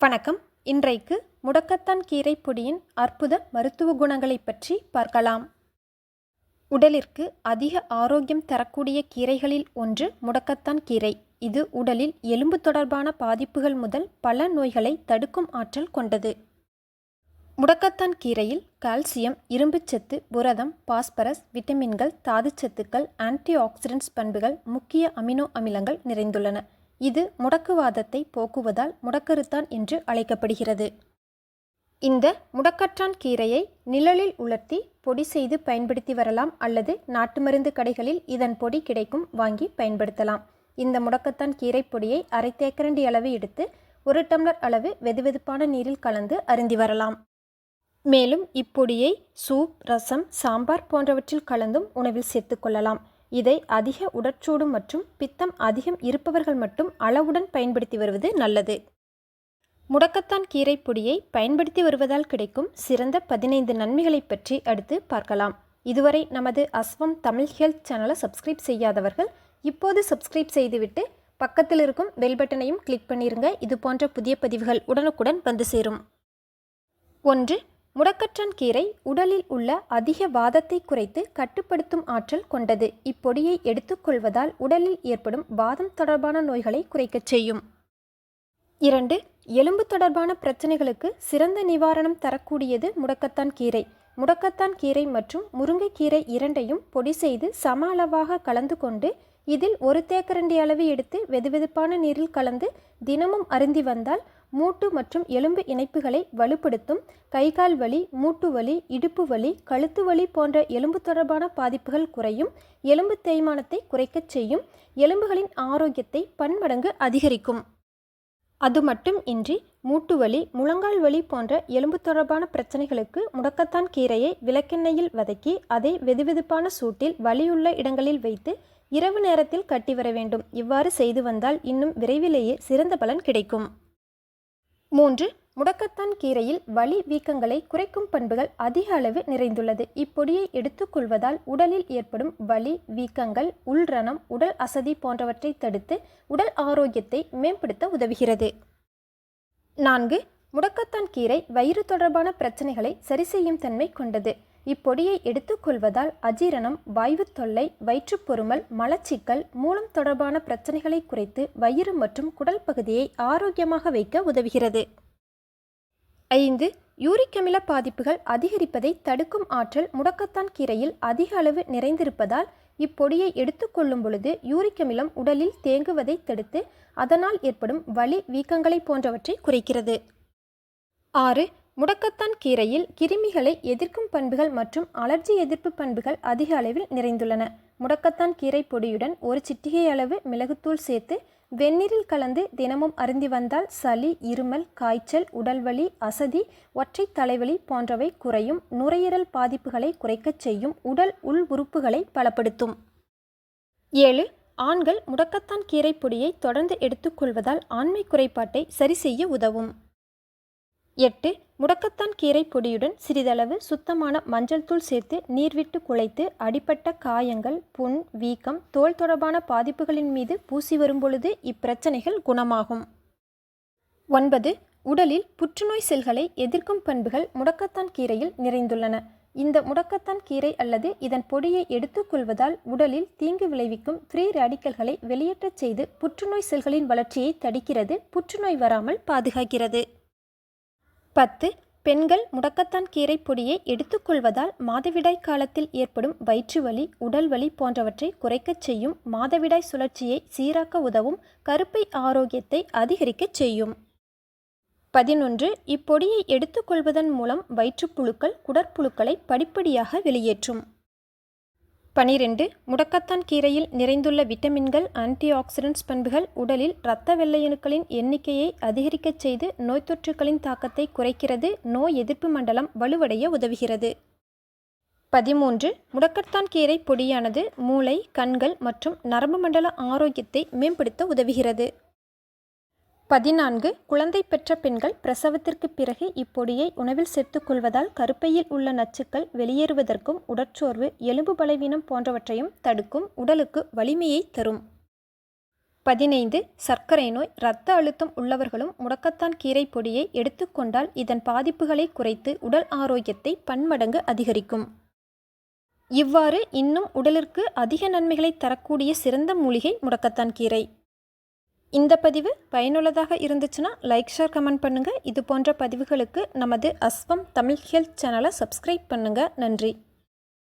வணக்கம். இன்றைக்கு முடக்கத்தான் கீரை பொடியின் அற்புத மருத்துவ குணங்களை பற்றி பார்க்கலாம். உடலிற்கு அதிக ஆரோக்கியம் தரக்கூடிய கீரைகளில் ஒன்று முடக்கத்தான் கீரை. இது உடலில் எலும்பு தொடர்பான பாதிப்புகள் முதல் பல நோய்களை தடுக்கும் ஆற்றல் கொண்டது. முடக்கத்தான் கீரையில் கால்சியம் இரும்புச்சத்து புரதம் பாஸ்பரஸ் விட்டமின்கள் தாதுச்சத்துக்கள் ஆன்டி ஆக்சிடென்ட்ஸ் பண்புகள் முக்கிய அமினோ அமிலங்கள் நிறைந்துள்ளன. இது முடக்குவாதத்தை போக்குவதால் முடக்கருத்தான் என்று அழைக்கப்படுகிறது. இந்த முடக்கற்றான் கீரையை நிழலில் உலர்த்தி பொடி செய்து பயன்படுத்தி வரலாம் அல்லது நாட்டு மருந்து கடைகளில் இதன் பொடி கிடைக்கும் வாங்கி பயன்படுத்தலாம். இந்த முடக்கத்தான் கீரை பொடியை அரை தேக்கரண்டி அளவு எடுத்து ஒரு டம்ளர் அளவு வெதுவெதுப்பான நீரில் கலந்து அருந்தி வரலாம். மேலும் இப்பொடியை சூப் ரசம் சாம்பார் போன்றவற்றில் கலந்தும் உணவில் சேர்த்துக்கொள்ளலாம் இதை அதிக உடற்சூடு மற்றும் பித்தம் அதிகம் இருப்பவர்கள் மட்டும் அளவுடன் பயன்படுத்தி வருவது நல்லது. முடக்கத்தான் கீரை பொடியை பயன்படுத்தி வருவதால் கிடைக்கும் சிறந்த பதினைந்து நன்மைகளை பற்றி அடுத்து பார்க்கலாம். இதுவரை நமது அஸ்வம் தமிழ் ஹெல்த் சேனலை சப்ஸ்கிரைப் செய்யாதவர்கள் இப்போது சப்ஸ்கிரைப் செய்துவிட்டு பக்கத்தில் இருக்கும் பெல் பட்டனையும் கிளிக் பண்ணிருங்க. இது போன்ற புதிய பதிவுகள் உடனுக்குடன் வந்து சேரும். ஒன்று முடக்கற்றான் கீரை உடலில் உள்ள அதிக வாதத்தை குறைத்து கட்டுப்படுத்தும் ஆற்றல் கொண்டது. இப்பொடியை எடுத்துக்கொள்வதால் உடலில் ஏற்படும் வாதம் தொடர்பான நோய்களை குறைக்கச் செய்யும். இரண்டு எலும்பு தொடர்பான பிரச்சனைகளுக்கு சிறந்த நிவாரணம் தரக்கூடியது முடக்கத்தான் கீரை. முடக்கத்தான் கீரை மற்றும் முருங்கைக்கீரை இரண்டையும் பொடி செய்து சம அளவாக கலந்து கொண்டு இதில் ஒரு தேக்கரண்டி அளவு எடுத்து வெதுவெதுப்பான நீரில் கலந்து தினமும் அருந்தி வந்தால் மூட்டு மற்றும் எலும்பு இணைப்புகளை வலுப்படுத்தும் கைகால் வலி மூட்டு வலி இடுப்பு வலி கழுத்து வலி போன்ற எலும்பு தொடர்பான பாதிப்புகள் குறையும். எலும்பு தேய்மானத்தை குறைக்கச் செய்யும். எலும்புகளின் ஆரோக்கியத்தை பன்மடங்கு அதிகரிக்கும். அது மட்டும் இன்றி மூட்டு வலி முழங்கால் வலி போன்ற எலும்பு தொடர்பான பிரச்சனைகளுக்கு முடக்கத்தான் கீரையை விளக்கெண்ணெயில் வதக்கி அதை வெதுவெதுப்பான சூட்டில் வலியுள்ள இடங்களில் வைத்து இரவு நேரத்தில் கட்டி வர வேண்டும். இவ்வாறு செய்து வந்தால் இன்னும் விரைவிலேயே சிறந்த பலன் கிடைக்கும். மூன்று முடக்கத்தான் கீரையில் வலி வீக்கங்களை குறைக்கும் பண்புகள் அதிக அளவு நிறைந்துள்ளது. இப்பொடியை எடுத்துக்கொள்வதால் உடலில் ஏற்படும் வலி வீக்கங்கள் உள்ரணம் உடல் அசதி போன்றவற்றை தடுத்து உடல் ஆரோக்கியத்தை மேம்படுத்த உதவுகிறது. நான்கு முடக்கத்தான் கீரை வயிறு தொடர்பான பிரச்சனைகளை சரி செய்யும் தன்மை கொண்டது. இப்பொடியை எடுத்துக்கொள்வதால் அஜீரணம் வாய்வு தொல்லை வயிற்றுப்பொருமல் மலச்சிக்கல் மூலம் தொடர்பான பிரச்சனைகளை குறைத்து வயிறு மற்றும் குடல் பகுதியை ஆரோக்கியமாக வைக்க உதவுகிறது. ஐந்து யூரிக் அமில பாதிப்புகள் அதிகரிப்பதை தடுக்கும் ஆற்றல் முடக்கத்தான் கீரையில் அதிக அளவு நிறைந்திருப்பதால் இப்பொடியை எடுத்துக்கொள்ளும் பொழுது யூரிக் அமிலம் உடலில் தேங்குவதை தடுத்து அதனால் ஏற்படும் வலி வீக்கங்களை போன்றவற்றை குறைக்கிறது. ஆறு முடக்கத்தான் கீரையில் கிருமிகளை எதிர்க்கும் பண்புகள் மற்றும் அலர்ஜி எதிர்ப்பு பண்புகள் அதிக அளவில் நிறைந்துள்ளன. முடக்கத்தான் கீரை பொடியுடன் ஒரு சிட்டிகை அளவு மிளகுத்தூள் சேர்த்து வெந்நீரில் கலந்து தினமும் அருந்தி வந்தால் சளி இருமல் காய்ச்சல் உடல்வலி அசதி ஒற்றை தலைவலி போன்றவை குறையும். நுரையீரல் பாதிப்புகளை குறைக்கச் செய்யும் உடல் உள் உறுப்புகளை பலப்படுத்தும். ஏழு. ஆண்கள் முடக்கத்தான் கீரை பொடியை தொடர்ந்து எடுத்துக்கொள்வதால் ஆண்மை குறைபாட்டை சரி செய்ய உதவும். எட்டு முடக்கத்தான் கீரை பொடியுடன் சிறிதளவு சுத்தமான மஞ்சள் தூள் சேர்த்து நீர்விட்டு குழைத்து அடிப்பட்ட காயங்கள் புண் வீக்கம் தோல் தொடர்பான பாதிப்புகளின் மீது பூசி வரும்பொழுது இப்பிரச்சனைகள் குணமாகும். ஒன்பது உடலில் புற்றுநோய் செல்களை எதிர்க்கும் பண்புகள் முடக்கத்தான் கீரையில் நிறைந்துள்ளன. இந்த முடக்கத்தான் கீரை அல்லது இதன் பொடியை எடுத்துக்கொள்வதால் உடலில் தீங்கு விளைவிக்கும் ஃப்ரீ ரேடிக்கல்களை வெளியேற்றச் செய்து புற்றுநோய் செல்களின் வளர்ச்சியை தடுக்கிறது புற்றுநோய் வராமல் பாதுகாக்கிறது. பத்து பெண்கள் முடக்கத்தான் கீரை பொடியை எடுத்துக்கொள்வதால் மாதவிடாய் காலத்தில் ஏற்படும் வயிற்று வலி உடல் வலி போன்றவற்றை குறைக்கச் செய்யும் மாதவிடாய் சுழற்சியை சீராக்க உதவும் கருப்பை ஆரோக்கியத்தை அதிகரிக்கச் செய்யும். பதினொன்று இப்பொடியை எடுத்துக்கொள்வதன் மூலம் வயிற்றுப்புழுக்கள் குடற்புழுக்களை படிப்படியாக வெளியேற்றும். பனிரெண்டு முடக்கத்தான் கீரையில் நிறைந்துள்ள விட்டமின்கள் ஆன்டி ஆக்சிடென்ட்ஸ் பண்புகள் உடலில் இரத்த வெள்ளையணுக்களின் எண்ணிக்கையை அதிகரிக்கச் செய்து நோய் தொற்றுகளின் தாக்கத்தை குறைக்கிறது நோய் எதிர்ப்பு மண்டலம் வலுவடைய உதவுகிறது. பதிமூன்று முடக்கத்தான் கீரை பொடியானது மூளை கண்கள் மற்றும் நரம்பு மண்டல ஆரோக்கியத்தை மேம்படுத்த உதவுகிறது. பதினான்கு குழந்தை பெற்ற பெண்கள் பிரசவத்திற்கு பிறகு இப்பொடியை உணவில் சேர்த்துக்கொள்வதால் கருப்பையில் உள்ள நச்சுக்கள் வெளியேறுவதற்கும் உடற்சோர்வு எலும்பு பலவீனம் போன்றவற்றையும் தடுக்கும் உடலுக்கு வலிமையை தரும். பதினைந்து சர்க்கரை நோய் இரத்த அழுத்தம் உள்ளவர்களும் முடக்கத்தான் கீரை பொடியை எடுத்துக்கொண்டால் இதன் பாதிப்புகளை குறைத்து உடல் ஆரோக்கியத்தை பன்மடங்கு அதிகரிக்கும். இவ்வாறு இன்னும் உடலிற்கு அதிக நன்மைகளை தரக்கூடிய சிறந்த மூலிகை முடக்கத்தான் கீரை. இந்த பதிவு பயனுள்ளதாக இருந்துச்சுன்னா லைக் ஷேர் கமெண்ட் பண்ணுங்கள் இது போன்ற பதிவுகளுக்கு நமது அஸ்வம் தமிழ் ஹெல்த் சேனலை சப்ஸ்கிரைப் பண்ணுங்கள் நன்றி.